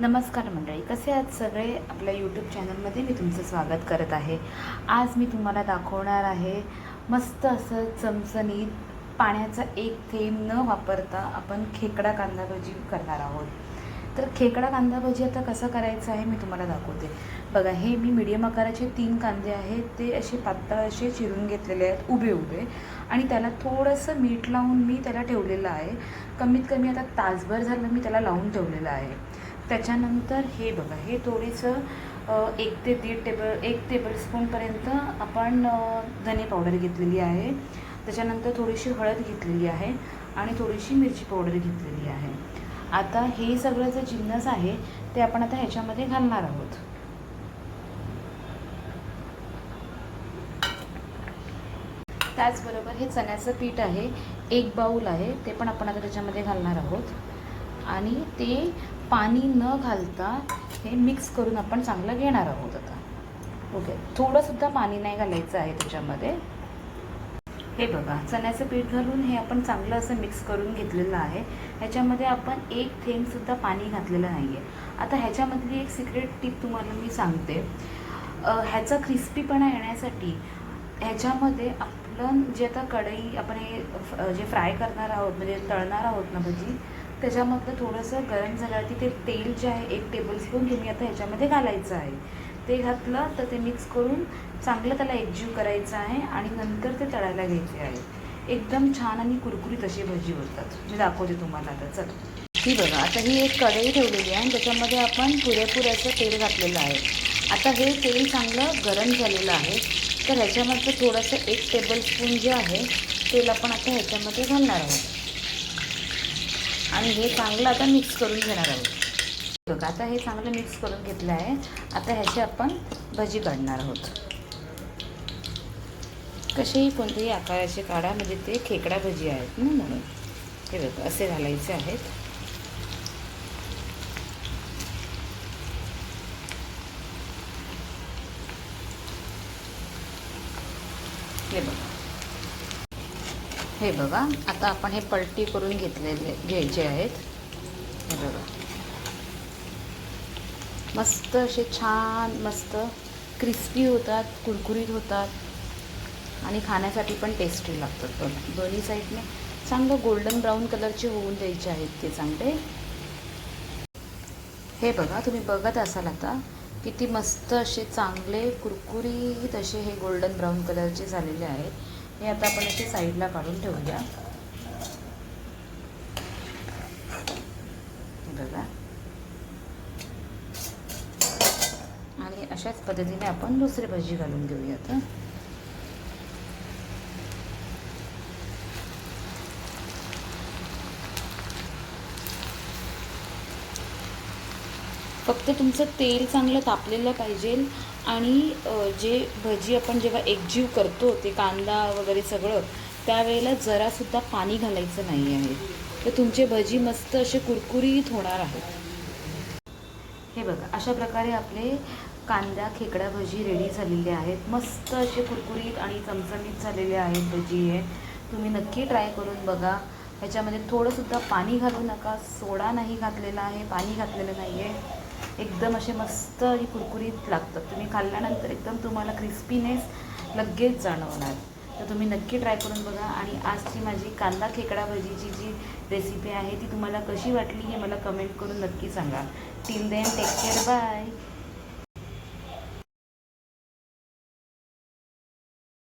नमस्कार मंडळी कसे आहात सगळे? आपल्या यूट्यूब चॅनलमध्ये मी तुमचं स्वागत करत आहे. आज मी तुम्हाला दाखवणार आहे मस्त असं चमचमीत पाण्याचा एक थेंब न वापरता आपण खेकडा कांदा भजी करणार आहोत. तर खेकडा कांदा भजी आता कसं करायचं आहे मी तुम्हाला दाखवते. बघा हे मी मीडियम आकाराचे तीन कांदे आहेत. ते असे पातळ असे चिरून घेतलेले आहेत उभे उभे. आणि त्याला थोडंसं मीठ लावून मी त्याला ठेवलेलं आहे. कमीत कमी आता तासभर झालं मी त्याला लावून ठेवलेलं आहे. त्याच्यानंतर हे बघा हे थोडीसं एक ते दीड टेबल एक टेबलस्पूनपर्यंत आपण धने पावडर घेतलेली आहे. त्याच्यानंतर थोडीशी हळद घेतलेली आहे आणि थोडीशी मिरची पावडर घेतलेली आहे. आता हे सगळं जे जिन्नस आहे ते आपण आता ह्याच्यामध्ये घालणार आहोत. त्याचबरोबर हे चण्याचं पीठ आहे एक बाऊल आहे ते पण आपण आता त्याच्यामध्ये घालणार आहोत. आणि ते पाणी न घालता हे मिक्स करून आपण चांगलं घेणार आहोत आता. ओके थोडंसुद्धा पाणी नाही घालायचं आहे त्याच्यामध्ये. हे बघा चण्याचं पीठ घालून हे आपण चांगलं असं मिक्स करून घेतलेलं आहे. ह्याच्यामध्ये आपण एक थेंबसुद्धा पाणी घातलेलं नाही आहे आता ह्याच्यामधली एक सिक्रेट टिप तुम्हाला मी सांगते. ह्याचा क्रिस्पीपणा येण्यासाठी ह्याच्यामध्ये आपलं जे आता कढई आपण हे जे फ्राय करणार आहोत म्हणजे तळणार आहोत ना भजी त्याच्यामधलं थोडंसं गरम झाल्यावरती ते तेल जे आहे एक टेबलस्पून तुम्ही आता ह्याच्यामध्ये घालायचं आहे. ते घातलं तर ते मिक्स करून चांगलं त्याला एकजीव करायचं आहे आणि नंतर ते तळायला घ्यायचे आहे. एकदम छान आणि कुरकुरीत अशी भजी होतात मी दाखवते तुम्हाला आता. चल. ही बघा आता ही एक कढई ठेवलेली आहे आणि त्याच्यामध्ये आपण पुरेपूर असं तेल घातलेलं आहे. आता हे तेल चांगलं गरम झालेलं आहे. तर ह्याच्यामध्ये थोडंसं एक टेबलस्पून जे आहे तेल आपण आता ह्याच्यामध्ये घालणार आहोत. आणि हे चांगलं आता मिक्स करून घेणार आहोत. बघा आता हे चांगलं मिक्स करून घेतलं आहे. आता ह्याची आपण भजी काढणार आहोत. कसेही कोणतेही आकाराचे काढा म्हणजे ते खेकडा भजी आहेत ना म्हणून. हे बघा असे घालायचे आहेत. हे बघा. हे बघा आता आपण हे पलटी करून घेतलेले घ्यायचे आहेत हे बघा. मस्त असे छान मस्त क्रिस्पी होतात कुरकुरीत होतात आणि खाण्यासाठी पण टेस्टी लागतात बघा. दोन्ही साईडने चांगलं गोल्डन ब्राऊन कलरचे होऊन द्यायचे आहेत ते चांगले. हे बघा तुम्ही बघत असाल आता किती मस्त असे चांगले कुरकुरीत असे हे गोल्डन ब्राऊन कलरचे झालेले आहेत. हे आता आपण इथे साईडला काढून ठेवूया. बघा. आणि अशाच पद्धतीने आपण दुसरी भाजी घालून घेऊया आता फक्त तुमचं तेल चांगलं तापलेलं पाहिजे आणि जे भजी आपण जेव्हा एकजीव करतो ते कांदा वगैरे सगळं त्यावेळेला जरासुद्धा पाणी घालायचं नाही आहे. तर तुमचे भजी मस्त असे कुरकुरीत होणार आहेत. हे बघा अशा प्रकारे आपले कांदा खेकडा भजी रेडी झालेले आहेत. मस्त असे कुरकुरीत आणि चमचमीत झालेले आहेत भजी हे. तुम्ही नक्की ट्राय करून बघा. ह्याच्यामध्ये थोडंसुद्धा पाणी घालू नका. सोडा नाही घातलेला आहे पाणी घातलेलं नाही आहे एकदम असे मस्त आणि कुरकुरीत लागतात. तुम्ही खाल्ल्यानंतर एकदम तुम्हाला क्रिस्पीनेस लगेच जाणवणार. तर तुम्ही नक्की ट्राय करून बघा. आणि आजची माझी कांदा खेकडा भजीची जी रेसिपी आहे ती तुम्हाला कशी वाटली हे मला कमेंट करून नक्की सांगा. Till then take care bye